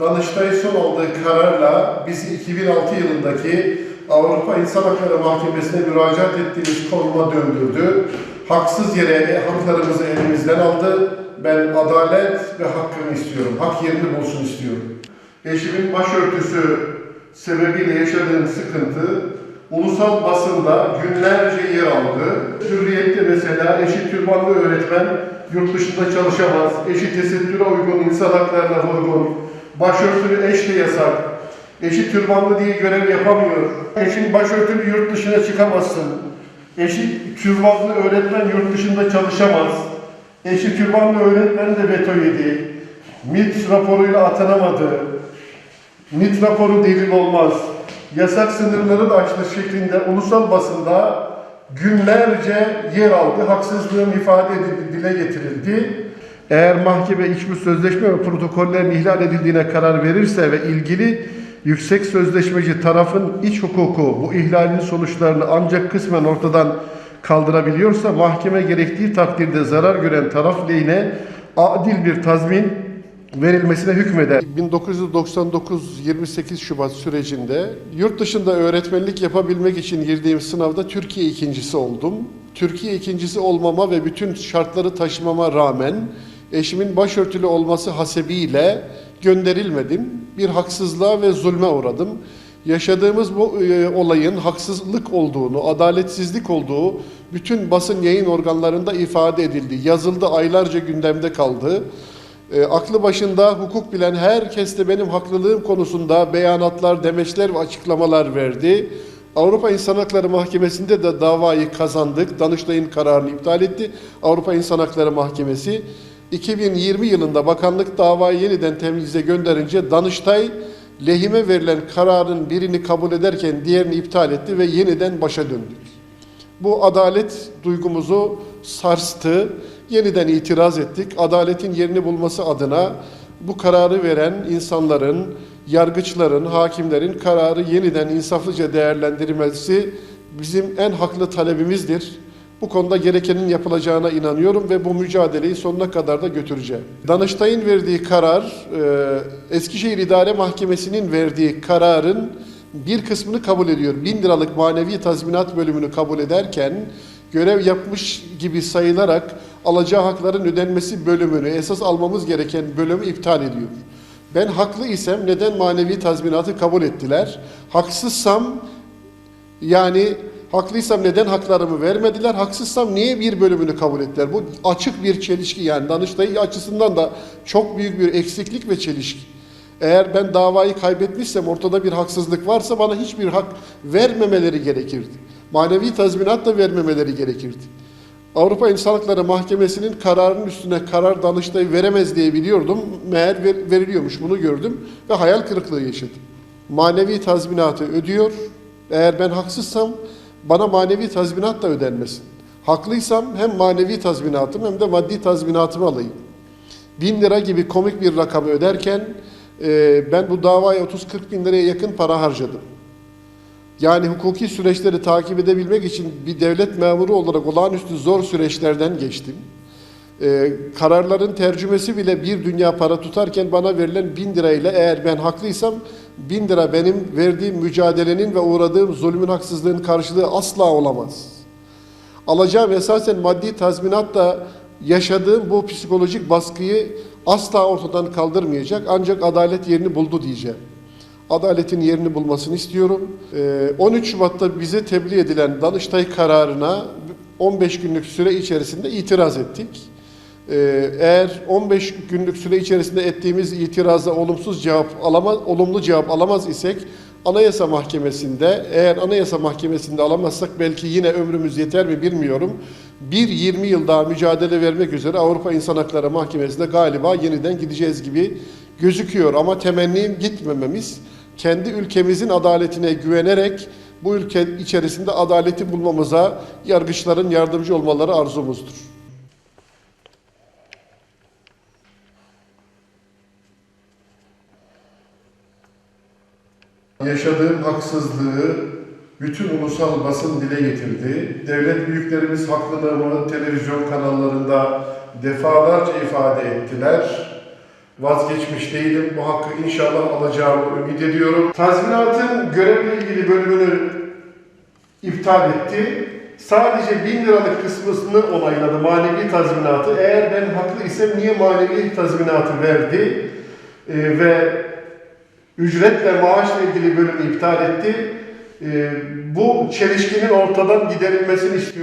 Danıştay son aldığı kararla bizi 2006 yılındaki Avrupa İnsan Hakları Mahkemesi'ne müracaat ettiğimiz konuma döndürdü. Haksız yere haklarımızı elimizden aldı. Ben adalet ve hakkımı istiyorum. Hak yerini bulsun istiyorum. Eşimin başörtüsü sebebiyle yaşadığım sıkıntı ulusal basında günlerce yer aldı. Hürriyette mesela eşi türbanlı öğretmen yurt dışında çalışamaz. Eşi tesettüre uygun, insan haklarına uygun. Başörtülü eş de yasak. Eşi türbanlı diye görev yapamıyor. Eşin başörtülü yurt dışına çıkamazsın. Eşi türbanlı öğretmen yurt dışında çalışamaz. Eşi türbanlı öğretmen de veto yedi. MİT raporuyla atanamadı. MİT raporu delil olmaz. Yasak sınırları da açtı şeklinde ulusal basında günlerce yer aldı. Haksızlığın ifade edildi, dile getirildi. Eğer mahkeme hiçbir sözleşme ve protokollerin ihlal edildiğine karar verirse ve ilgili yüksek sözleşmeci tarafın iç hukuku bu ihlalin sonuçlarını ancak kısmen ortadan kaldırabiliyorsa mahkeme gerektiği takdirde zarar gören taraf lehine adil bir tazmin verilmesine hükmeder. 1999 28 Şubat sürecinde yurt dışında öğretmenlik yapabilmek için girdiğim sınavda Türkiye ikincisi oldum. Türkiye ikincisi olmama ve bütün şartları taşımama rağmen eşimin başörtülü olması hasebiyle gönderilmedim. Bir haksızlığa ve zulme uğradım. Yaşadığımız bu e, olayın haksızlık olduğunu, adaletsizlik olduğu bütün basın yayın organlarında ifade edildi. Yazıldı, aylarca gündemde kaldı. E, aklı başında hukuk bilen herkes de benim haklılığım konusunda beyanatlar, demeçler ve açıklamalar verdi. Avrupa İnsan Hakları Mahkemesi'nde de davayı kazandık. Danıştay'ın kararını iptal etti. Avrupa İnsan Hakları Mahkemesi 2020 yılında bakanlık davayı yeniden temyize gönderince Danıştay lehime verilen kararın birini kabul ederken diğerini iptal etti ve yeniden başa döndük. Bu adalet duygumuzu sarstı. Yeniden itiraz ettik. Adaletin yerini bulması adına bu kararı veren insanların, yargıçların, hakimlerin kararı yeniden insaflıca değerlendirilmesi bizim en haklı talebimizdir. Bu konuda gerekenin yapılacağına inanıyorum ve bu mücadeleyi sonuna kadar da götüreceğim. Danıştay'ın verdiği karar, e, Eskişehir İdare Mahkemesi'nin verdiği kararın bir kısmını kabul ediyor. Bin liralık manevi tazminat bölümünü kabul ederken görev yapmış gibi sayılarak alacağı hakların ödenmesi bölümünü, esas almamız gereken bölümü iptal ediyor. Ben haklı isem neden manevi tazminatı kabul ettiler? Haksızsam yani haklıysam neden haklarımı vermediler? Haksızsam niye bir bölümünü kabul ettiler? Bu açık bir çelişki yani Danıştay açısından da çok büyük bir eksiklik ve çelişki. Eğer ben davayı kaybetmişsem ortada bir haksızlık varsa bana hiçbir hak vermemeleri gerekirdi. Manevi tazminat da vermemeleri gerekirdi. Avrupa İnsan Hakları Mahkemesi'nin kararının üstüne karar Danıştay veremez diye biliyordum. Meğer ver- veriliyormuş bunu gördüm ve hayal kırıklığı yaşadım. Manevi tazminatı ödüyor. Eğer ben haksızsam bana manevi tazminat da ödenmesin. Haklıysam hem manevi tazminatım hem de maddi tazminatımı alayım. Bin lira gibi komik bir rakamı öderken e, ben bu davaya 30-40 bin liraya yakın para harcadım. Yani hukuki süreçleri takip edebilmek için bir devlet memuru olarak olağanüstü zor süreçlerden geçtim. Ee, kararların tercümesi bile bir dünya para tutarken bana verilen bin lirayla eğer ben haklıysam bin lira benim verdiğim mücadelenin ve uğradığım zulmün haksızlığın karşılığı asla olamaz. Alacağım esasen maddi tazminatla yaşadığım bu psikolojik baskıyı asla ortadan kaldırmayacak ancak adalet yerini buldu diyeceğim adaletin yerini bulmasını istiyorum. Ee, 13 Şubat'ta bize tebliğ edilen Danıştay kararına 15 günlük süre içerisinde itiraz ettik. Ee, Eğer 15 günlük süre içerisinde ettiğimiz itiraza olumsuz cevap alamaz, olumlu cevap alamaz isek Anayasa Mahkemesi'nde eğer Anayasa Mahkemesi'nde alamazsak belki yine ömrümüz yeter mi bilmiyorum. Bir 20 yıl daha mücadele vermek üzere Avrupa İnsan Hakları Mahkemesi'nde galiba yeniden gideceğiz gibi gözüküyor ama temennim gitmememiz kendi ülkemizin adaletine güvenerek bu ülke içerisinde adaleti bulmamıza yargıçların yardımcı olmaları arzumuzdur. Yaşadığım haksızlığı bütün ulusal basın dile getirdi. Devlet büyüklerimiz haklılığımı televizyon kanallarında defalarca ifade ettiler. vazgeçmiş değilim. Bu hakkı inşallah alacağımı ümit ediyorum. Tazminatın görevle ilgili bölümünü iptal etti. Sadece 1000 liralık kısmını onayladı manevi tazminatı. Eğer ben haklı isem niye manevi tazminatı verdi Ee, ve ücretle maaşla ilgili bölümü iptal etti. Ee, bu çelişkinin ortadan giderilmesini istiyorum.